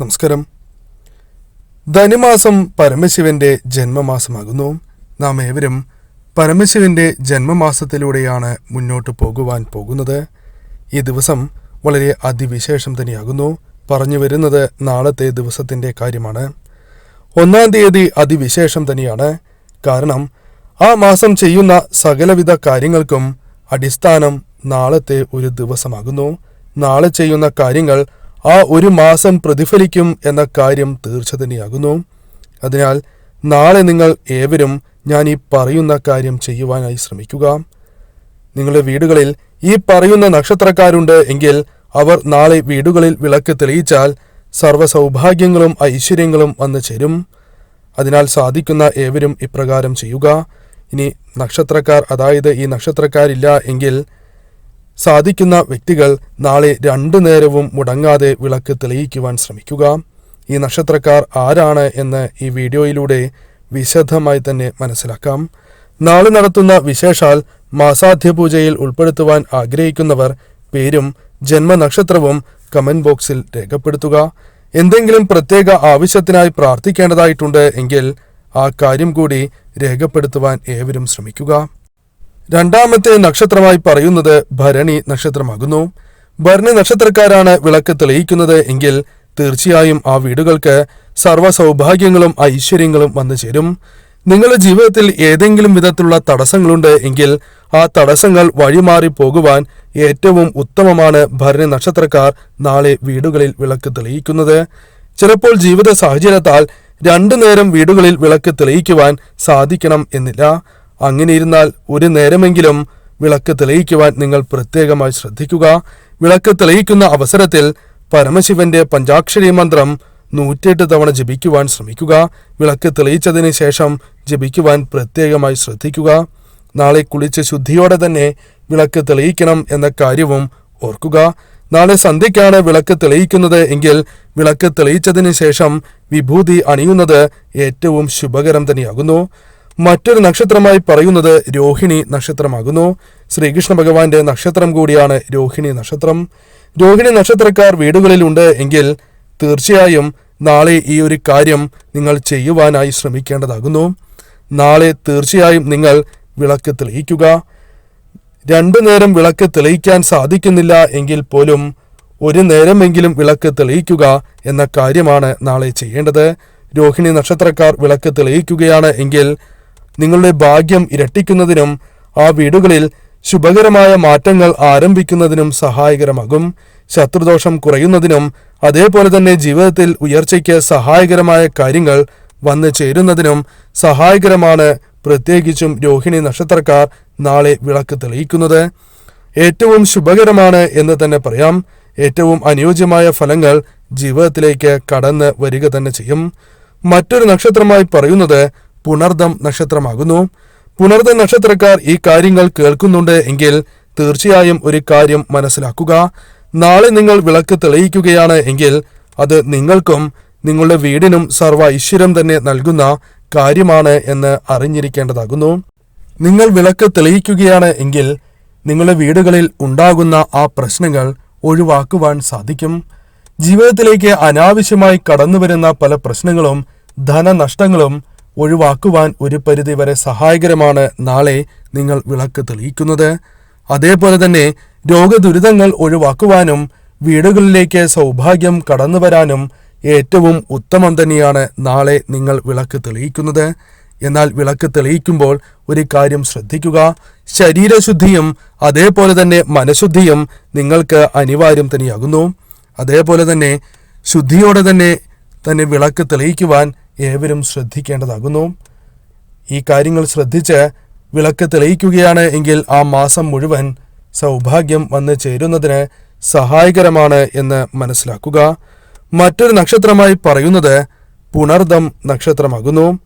നമസ്കാരം. ധനുമാസം പരമശിവന്റെ ജന്മമാസമാകുന്നു. നാം ഏവരും പരമശിവന്റെ ജന്മമാസത്തിലൂടെയാണ് മുന്നോട്ട് പോകുവാൻ പോകുന്നത്. ഈ ദിവസം വളരെ അതിവിശേഷം തന്നെയാകുന്നു. പറഞ്ഞു വരുന്നത് നാളത്തെ ദിവസത്തിന്റെ കാര്യമാണ്. ഒന്നാം തീയതി അതിവിശേഷം തന്നെയാണ്. കാരണം ആ മാസം ചെയ്യുന്ന സകലവിധ കാര്യങ്ങൾക്കും അടിസ്ഥാനം നാളത്തെ ഒരു ദിവസമാകുന്നു. നാളെ ചെയ്യുന്ന കാര്യങ്ങൾ ആ ഒരു മാസം പ്രതിഫലിക്കും എന്ന കാര്യം തീർച്ച തന്നെയാകുന്നു. അതിനാൽ നാളെ നിങ്ങൾ ഏവരും ഞാൻ ഈ പറയുന്ന കാര്യം ചെയ്യുവാനായി ശ്രമിക്കുക. നിങ്ങളുടെ വീടുകളിൽ ഈ പറയുന്ന നക്ഷത്രക്കാരുണ്ട് എങ്കിൽ അവർ നാളെ വീടുകളിൽ വിളക്ക് തെളിയിച്ചാൽ സർവ സൗഭാഗ്യങ്ങളും ഐശ്വര്യങ്ങളും വന്നു ചേരും. അതിനാൽ സാധിക്കുന്ന ഏവരും ഇപ്രകാരം ചെയ്യുക. ഇനി നക്ഷത്രക്കാർ അതായത് ഈ നക്ഷത്രക്കാരില്ല എങ്കിൽ സാധിക്കുന്ന വ്യക്തികൾ നാളെ രണ്ടു നേരവും മുടങ്ങാതെ വിളക്ക് തെളിയിക്കുവാൻ ശ്രമിക്കുക. ഈ നക്ഷത്രക്കാർ ആരാണ് എന്ന് ഈ വീഡിയോയിലൂടെ വിശദമായി തന്നെ മനസ്സിലാക്കാം. നാളെ നടത്തുന്ന വിശേഷാൽ മാസാധ്യ പൂജയിൽ ഉൾപ്പെടുത്തുവാൻ ആഗ്രഹിക്കുന്നവർ പേരും ജന്മനക്ഷത്രവും കമന്റ് ബോക്സിൽ രേഖപ്പെടുത്തുക. എന്തെങ്കിലും പ്രത്യേക ആവശ്യത്തിനായി പ്രാർത്ഥിക്കേണ്ടതായിട്ടുണ്ട് എങ്കിൽ ആ കാര്യം കൂടി രേഖപ്പെടുത്തുവാൻ ഏവരും ശ്രമിക്കുക. രണ്ടാമത്തെ നക്ഷത്രമായി പറയുന്നത് ഭരണി നക്ഷത്രമാകുന്നു. ഭരണി നക്ഷത്രക്കാരാണ് വിളക്ക് തെളിയിക്കുന്നത് എങ്കിൽ തീർച്ചയായും ആ വീടുകൾക്ക് സർവ സൗഭാഗ്യങ്ങളും ഐശ്വര്യങ്ങളും വന്നു ചേരും. നിങ്ങളുടെ ജീവിതത്തിൽ ഏതെങ്കിലും വിധത്തിലുള്ള തടസ്സങ്ങളുണ്ട് എങ്കിൽ ആ തടസ്സങ്ങൾ വഴിമാറി പോകുവാൻ ഏറ്റവും ഉത്തമമാണ് ഭരണി നക്ഷത്രക്കാർ നാളെ വീടുകളിൽ വിളക്ക് തെളിയിക്കുന്നത്. ചിലപ്പോൾ ജീവിത സാഹചര്യത്താൽ രണ്ടു നേരം വീടുകളിൽ വിളക്ക് തെളിയിക്കുവാൻ സാധിക്കണം എന്നില്ല. അങ്ങനെ ഇരുന്നാൽ ഒരു നേരമെങ്കിലും വിളക്ക് തെളിയിക്കുവാൻ നിങ്ങൾ പ്രത്യേകമായി ശ്രദ്ധിക്കുക. വിളക്ക് തെളിയിക്കുന്ന അവസരത്തിൽ പരമശിവന്റെ പഞ്ചാക്ഷരി മന്ത്രം നൂറ്റെട്ട് തവണ ജപിക്കുവാൻ ശ്രമിക്കുക. വിളക്ക് തെളിയിച്ചതിന് ശേഷം ജപിക്കുവാൻ പ്രത്യേകമായി ശ്രദ്ധിക്കുക. നാളെ കുളിച്ച് ശുദ്ധിയോടെ തന്നെ വിളക്ക് തെളിയിക്കണം എന്ന കാര്യവും ഓർക്കുക. നാളെ സന്ധ്യയ്ക്കാണ് വിളക്ക് തെളിയിക്കുന്നത് എങ്കിൽ വിളക്ക് തെളിയിച്ചതിന് ശേഷം വിഭൂതി അണിയുന്നത് ഏറ്റവും ശുഭകരം തന്നെയാകുന്നു. മറ്റൊരു നക്ഷത്രമായി പറയുന്നത് രോഹിണി നക്ഷത്രമാകുന്നു. ശ്രീകൃഷ്ണ ഭഗവാന്റെ നക്ഷത്രം കൂടിയാണ് രോഹിണി നക്ഷത്രം. രോഹിണി നക്ഷത്രക്കാർ വീടുകളിലുണ്ട് എങ്കിൽ തീർച്ചയായും നാളെ ഈ ഒരു കാര്യം നിങ്ങൾ ചെയ്യുവാനായി ശ്രമിക്കേണ്ടതാകുന്നു. നാളെ തീർച്ചയായും നിങ്ങൾ വിളക്ക് തെളിയിക്കുക. രണ്ടു നേരം വിളക്ക് തെളിയിക്കാൻ സാധിക്കുന്നില്ല എങ്കിൽ പോലും ഒരു നേരമെങ്കിലും വിളക്ക് തെളിയിക്കുക എന്ന കാര്യമാണ് നാളെ ചെയ്യേണ്ടത്. രോഹിണി നക്ഷത്രക്കാർ വിളക്ക് തെളിയിക്കുകയാണ് എങ്കിൽ നിങ്ങളുടെ ഭാഗ്യം ഇരട്ടിക്കുന്നതിനും ആ വീടുകളിൽ ശുഭകരമായ മാറ്റങ്ങൾ ആരംഭിക്കുന്നതിനും സഹായകരമാകും. ശത്രുദോഷം കുറയുന്നതിനും അതേപോലെ തന്നെ ജീവിതത്തിൽ ഉയർച്ചയ്ക്ക് സഹായകരമായ കാര്യങ്ങൾ വന്നു ചേരുന്നതിനും സഹായകരമാണ് പ്രത്യേകിച്ചും രോഹിണി നക്ഷത്രക്കാർ നാളെ വിളക്ക് തെളിയിക്കുന്നത്. ഏറ്റവും ശുഭകരമാണ് എന്ന് തന്നെ പറയാം. ഏറ്റവും അനുയോജ്യമായ ഫലങ്ങൾ ജീവിതത്തിലേക്ക് കടന്ന് വരിക തന്നെ ചെയ്യും. മറ്റൊരു നക്ഷത്രമായി പറയുന്നത് പുണർദം നക്ഷത്രമാകുന്നു. പുണർദം നക്ഷത്രക്കാർ ഈ കാര്യങ്ങൾ കേൾക്കുന്നുണ്ട് എങ്കിൽ തീർച്ചയായും ഒരു കാര്യം മനസ്സിലാക്കുക. നാളെ നിങ്ങൾ വിളക്ക് തെളിയിക്കുകയാണ് എങ്കിൽ അത് നിങ്ങൾക്കും നിങ്ങളുടെ വീടിനും സർവ ഐശ്വര്യം തന്നെ നൽകുന്ന കാര്യമാണ് എന്ന് അറിഞ്ഞിരിക്കേണ്ടതാകുന്നു. നിങ്ങൾ വിളക്ക് തെളിയിക്കുകയാണ് എങ്കിൽ നിങ്ങളുടെ വീടുകളിൽ ഉണ്ടാകുന്ന ആ പ്രശ്നങ്ങൾ ഒഴിവാക്കുവാൻ സാധിക്കും. ജീവിതത്തിലേക്ക് അനാവശ്യമായി കടന്നുവരുന്ന പല പ്രശ്നങ്ങളും ധനനഷ്ടങ്ങളും ഒഴിവാക്കുവാൻ ഒരു പരിധി വരെ സഹായകരമാണ് നാളെ നിങ്ങൾ വിളക്ക് തെളിയിക്കുന്നത്. അതേപോലെ തന്നെ രോഗദുരിതങ്ങൾ ഒഴിവാക്കുവാനും വീടുകളിലേക്ക് സൗഭാഗ്യം കടന്നുവരാനും ഏറ്റവും ഉത്തമം തന്നെയാണ് നാളെ നിങ്ങൾ വിളക്ക് തെളിയിക്കുന്നത്. എന്നാൽ വിളക്ക് തെളിയിക്കുമ്പോൾ ഒരു കാര്യം ശ്രദ്ധിക്കുക. ശരീരശുദ്ധിയും അതേപോലെ തന്നെ മനഃശുദ്ധിയും നിങ്ങൾക്ക് അനിവാര്യം തന്നെയാകുന്നു. അതേപോലെ തന്നെ ശുദ്ധിയോടെ തന്നെ തന്നെ വിളക്ക് തെളിയിക്കുവാൻ ഏവരും ശ്രദ്ധിക്കേണ്ടതാകുന്നു. ഈ കാര്യങ്ങൾ ശ്രദ്ധിച്ച് വിളക്ക് തെളിയിക്കുകയാണ് എങ്കിൽ ആ മാസം മുഴുവൻ സൗഭാഗ്യം വന്നു ചേരുന്നതിന് സഹായകരമാണ് എന്ന് മനസ്സിലാക്കുക. മറ്റൊരു നക്ഷത്രമായി പറയുന്നത് പുണർദം നക്ഷത്രമാകുന്നു.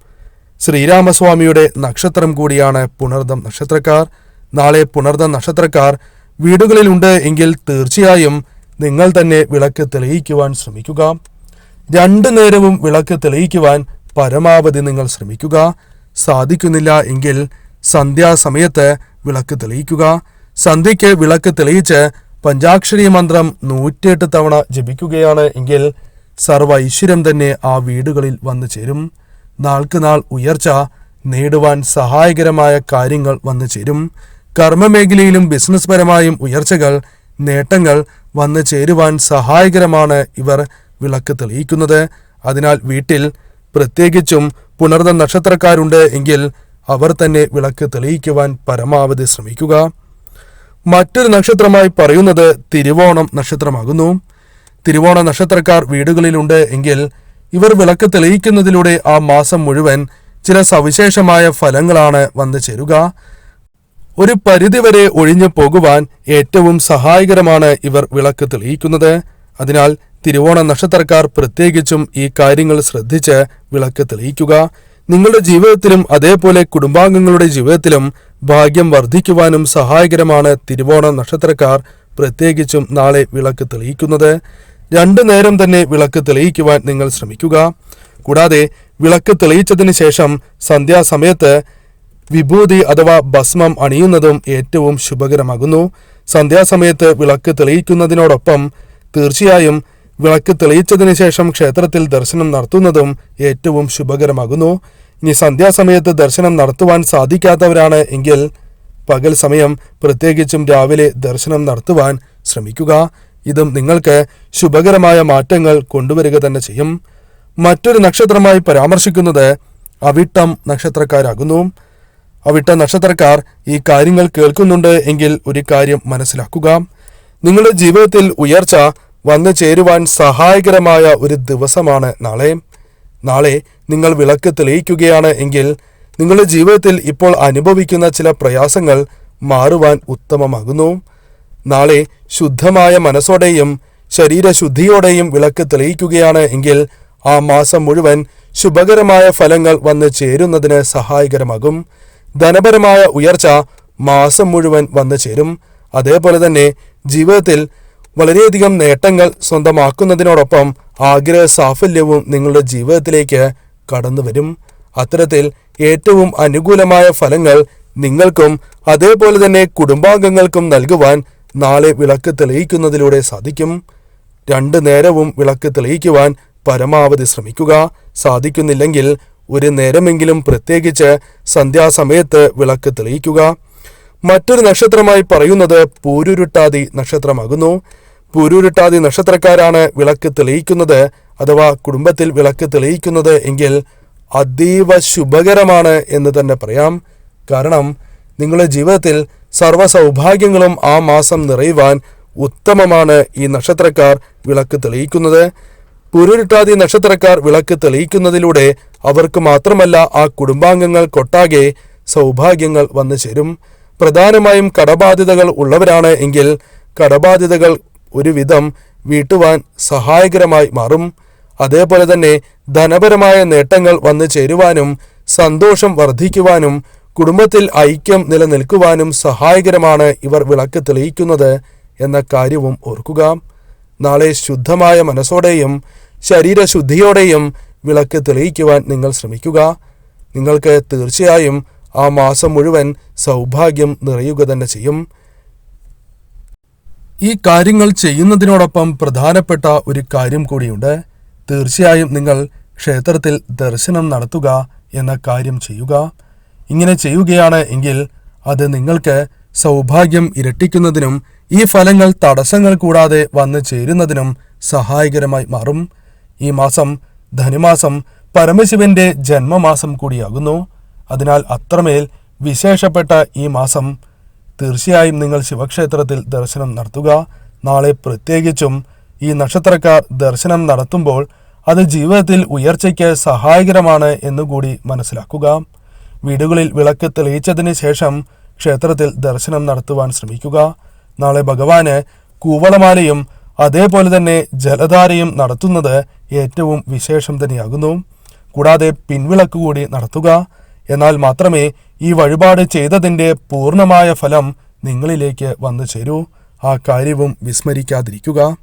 ശ്രീരാമസ്വാമിയുടെ നക്ഷത്രം കൂടിയാണ് പുണർദം നക്ഷത്രക്കാർ. നാളെ പുണർദം നക്ഷത്രക്കാർ വീടുകളിലുണ്ട് എങ്കിൽ തീർച്ചയായും നിങ്ങൾ തന്നെ വിളക്ക് തെളിയിക്കുവാൻ ശ്രമിക്കുക. രണ്ടു നേരവും വിളക്ക് തെളിയിക്കുവാൻ പരമാവധി നിങ്ങൾ ശ്രമിക്കുക. സാധിക്കുന്നില്ല എങ്കിൽ സന്ധ്യാസമയത്ത് വിളക്ക് തെളിയിക്കുക. സന്ധ്യയ്ക്ക് വിളക്ക് തെളിയിച്ച് പഞ്ചാക്ഷരി മന്ത്രം നൂറ്റിയെട്ട് തവണ ജപിക്കുകയാണ് എങ്കിൽ സർവ ഐശ്വര്യം തന്നെ ആ വീടുകളിൽ വന്നു ചേരും. നാൾക്ക് നാൾ ഉയർച്ച നേടുവാൻ സഹായകരമായ കാര്യങ്ങൾ വന്നു ചേരും. കർമ്മമേഖലയിലും ബിസിനസ് പരമായും ഉയർച്ചകൾ നേട്ടങ്ങൾ വന്നു ചേരുവാൻ സഹായകരമാണ് ഇവർ വിളക്ക് തെളിയിക്കുന്നത്. അതിനാൽ വീട്ടിൽ പ്രത്യേകിച്ചും പുണർന്ന നക്ഷത്രക്കാരുണ്ട് എങ്കിൽ അവർ തന്നെ വിളക്ക് തെളിയിക്കുവാൻ പരമാവധി ശ്രമിക്കുക. മറ്റൊരു നക്ഷത്രമായി പറയുന്നത് തിരുവോണം നക്ഷത്രമാകുന്നു. തിരുവോണ നക്ഷത്രക്കാർ വീടുകളിലുണ്ട് എങ്കിൽ ഇവർ വിളക്ക് തെളിയിക്കുന്നതിലൂടെ ആ മാസം മുഴുവൻ ചില സവിശേഷമായ ഫലങ്ങളാണ് വന്നു ചേരുക. ഒരു പരിധിവരെ ഒഴിഞ്ഞു പോകുവാൻ ഏറ്റവും സഹായകരമാണ് ഇവർ വിളക്ക് തെളിയിക്കുന്നത്. അതിനാൽ തിരുവോണ നക്ഷത്രക്കാർ പ്രത്യേകിച്ചും ഈ കാര്യങ്ങൾ ശ്രദ്ധിച്ച് വിളക്ക് തെളിയിക്കുക. നിങ്ങളുടെ ജീവിതത്തിലും അതേപോലെ കുടുംബാംഗങ്ങളുടെ ജീവിതത്തിലും ഭാഗ്യം വർദ്ധിക്കുവാനും സഹായകരമാണ് തിരുവോണ നക്ഷത്രക്കാർ പ്രത്യേകിച്ചും നാളെ വിളക്ക് തെളിയിക്കുന്നത്. രണ്ടു നേരം തന്നെ വിളക്ക് തെളിയിക്കുവാൻ നിങ്ങൾ ശ്രമിക്കുക. കൂടാതെ വിളക്ക് തെളിയിച്ചതിന് ശേഷം സന്ധ്യാസമയത്ത് വിഭൂതി അഥവാ ഭസ്മം അണിയുന്നതും ഏറ്റവും ശുഭകരമാകുന്നു. സന്ധ്യാസമയത്ത് വിളക്ക് തെളിയിക്കുന്നതിനോടൊപ്പം തീർച്ചയായും വിളക്ക് തെളിയിച്ചതിന് ശേഷം ക്ഷേത്രത്തിൽ ദർശനം നടത്തുന്നതും ഏറ്റവും ശുഭകരമാകുന്നു. ഇനി സന്ധ്യാസമയത്ത് ദർശനം നടത്തുവാൻ സാധിക്കാത്തവരാണ് എങ്കിൽ പകൽ സമയം പ്രത്യേകിച്ചും രാവിലെ ദർശനം നടത്തുവാൻ ശ്രമിക്കുക. ഇതും നിങ്ങൾക്ക് ശുഭകരമായ മാറ്റങ്ങൾ കൊണ്ടുവരിക തന്നെ ചെയ്യും. മറ്റൊരു നക്ഷത്രമായി പരാമർശിക്കുന്നത് അവിട്ടം നക്ഷത്രക്കാരാകുന്നു. അവിട്ട നക്ഷത്രക്കാർ ഈ കാര്യങ്ങൾ കേൾക്കുന്നുണ്ട് എങ്കിൽ ഒരു കാര്യം മനസ്സിലാക്കുക. നിങ്ങളുടെ ജീവിതത്തിൽ ഉയർച്ച വന്നു ചേരുവാൻ സഹായകരമായ ഒരു ദിവസമാണ് നാളെ. നാളെ നിങ്ങൾ വിളക്ക് തെളിയിക്കുകയാണ് എങ്കിൽ നിങ്ങളുടെ ജീവിതത്തിൽ ഇപ്പോൾ അനുഭവിക്കുന്ന ചില പ്രയാസങ്ങൾ മാറുവാൻ ഉത്തമമാകുന്നു. നാളെ ശുദ്ധമായ മനസ്സോടെയും ശരീരശുദ്ധിയോടെയും വിളക്ക് തെളിയിക്കുകയാണ് എങ്കിൽ ആ മാസം മുഴുവൻ ശുഭകരമായ ഫലങ്ങൾ വന്നു ചേരുന്നതിന് സഹായകരമാകും. ധനപരമായ ഉയർച്ച മാസം മുഴുവൻ വന്നു ചേരും. അതേപോലെ തന്നെ ജീവിതത്തിൽ വളരെയധികം നേട്ടങ്ങൾ സ്വന്തമാക്കുന്നതിനോടൊപ്പം ആഗ്രഹ സാഫല്യവും നിങ്ങളുടെ ജീവിതത്തിലേക്ക് കടന്നു വരും അത്തരത്തിൽ ഏറ്റവും അനുകൂലമായ ഫലങ്ങൾ നിങ്ങൾക്കും അതേപോലെ തന്നെ കുടുംബാംഗങ്ങൾക്കും നൽകുവാൻ നാളെ വിളക്ക് തെളിയിക്കുന്നതിലൂടെ സാധിക്കും. രണ്ടു നേരവും വിളക്ക് തെളിയിക്കുവാൻ പരമാവധി ശ്രമിക്കുക. സാധിക്കുന്നില്ലെങ്കിൽ ഒരു നേരമെങ്കിലും പ്രത്യേകിച്ച് സന്ധ്യാസമയത്ത് വിളക്ക് തെളിയിക്കുക. മറ്റൊരു നക്ഷത്രമായി പറയുന്നത് പൂരുരുട്ടാതി നക്ഷത്രമാകുന്നു. പൂരുരുട്ടാതി നക്ഷത്രക്കാരാണ് വിളക്ക് തെളിയിക്കുന്നത് അഥവാ കുടുംബത്തിൽ വിളക്ക് തെളിയിക്കുന്നത് എങ്കിൽ അതീവ ശുഭകരമാണ് എന്ന് തന്നെ പറയാം. കാരണം നിങ്ങളുടെ ജീവിതത്തിൽ സർവ സൗഭാഗ്യങ്ങളും ആ മാസം നിറയുവാൻ ഉത്തമമാണ് ഈ നക്ഷത്രക്കാർ വിളക്ക് തെളിയിക്കുന്നത്. പുരുരുട്ടാതി നക്ഷത്രക്കാർ വിളക്ക് തെളിയിക്കുന്നതിലൂടെ അവർക്ക് മാത്രമല്ല ആ കുടുംബാംഗങ്ങൾക്കൊട്ടാകെ സൗഭാഗ്യങ്ങൾ വന്നു ചേരും. പ്രധാനമായും കടബാധ്യതകൾ ഉള്ളവരാണ് എങ്കിൽ കടബാധ്യതകൾ ഒരുവിധം വീട്ടുവാൻ സഹായകരമായി മാറും. അതേപോലെ തന്നെ ധനപരമായ നേട്ടങ്ങൾ വന്നു ചേരുവാനും സന്തോഷം വർദ്ധിക്കുവാനും കുടുംബത്തിൽ ഐക്യം നിലനിൽക്കുവാനും സഹായകരമാണ് ഇവർ വിളക്ക് തെളിയിക്കുന്നത് എന്ന കാര്യവും ഓർക്കുക. നാളെ ശുദ്ധമായ മനസ്സോടെയും ശരീരശുദ്ധിയോടെയും വിളക്ക് തെളിയിക്കുവാൻ നിങ്ങൾ ശ്രമിക്കുക. നിങ്ങൾക്ക് തീർച്ചയായും ആ മാസം മുഴുവൻ സൗഭാഗ്യം നിറയുക തന്നെ ചെയ്യും. ഈ കാര്യങ്ങൾ ചെയ്യുന്നതിനോടൊപ്പം പ്രധാനപ്പെട്ട ഒരു കാര്യം കൂടിയുണ്ട്. തീർച്ചയായും നിങ്ങൾ ക്ഷേത്രത്തിൽ ദർശനം നടത്തുക എന്ന കാര്യം ചെയ്യുക. ഇങ്ങനെ ചെയ്യുകയാണ് എങ്കിൽ അത് നിങ്ങൾക്ക് സൗഭാഗ്യം ഇരട്ടിക്കുന്നതിനും ഈ ഫലങ്ങൾ തടസ്സങ്ങൾ കൂടാതെ വന്നു ചേരുന്നതിനും സഹായകരമായി മാറും. ഈ മാസം ധനുമാസം പരമശിവന്റെ ജന്മമാസം കൂടിയാകുന്നു. അതിനാൽ അത്രമേൽ വിശേഷപ്പെട്ട ഈ മാസം തീർച്ചയായും നിങ്ങൾ ശിവക്ഷേത്രത്തിൽ ദർശനം നടത്തുക. നാളെ പ്രത്യേകിച്ചും ഈ നക്ഷത്രക്കാർ ദർശനം നടത്തുമ്പോൾ അത് ജീവിതത്തിൽ ഉയർച്ചയ്ക്ക് സഹായകരമാണ് എന്നുകൂടി മനസ്സിലാക്കുക. വീടുകളിൽ വിളക്ക് തെളിയിച്ചതിന് ശേഷം ക്ഷേത്രത്തിൽ ദർശനം നടത്തുവാൻ ശ്രമിക്കുക. നാളെ ഭഗവാന് കൂവളമാലയും അതേപോലെ തന്നെ ജലധാരയും നടത്തുന്നത് ഏറ്റവും വിശേഷം തന്നെയാകുന്നു. കൂടാതെ പിൻവിളക്ക് കൂടി നടത്തുക. എന്നാൽ മാത്രമേ ഈ വഴിപാട് ചെയ്തതിന്റെ പൂർണമായ ഫലം നിങ്ങളിലേക്ക് വന്നു ചേരൂ. ആ കാര്യവും വിസ്മരിക്കാതിരിക്കുക.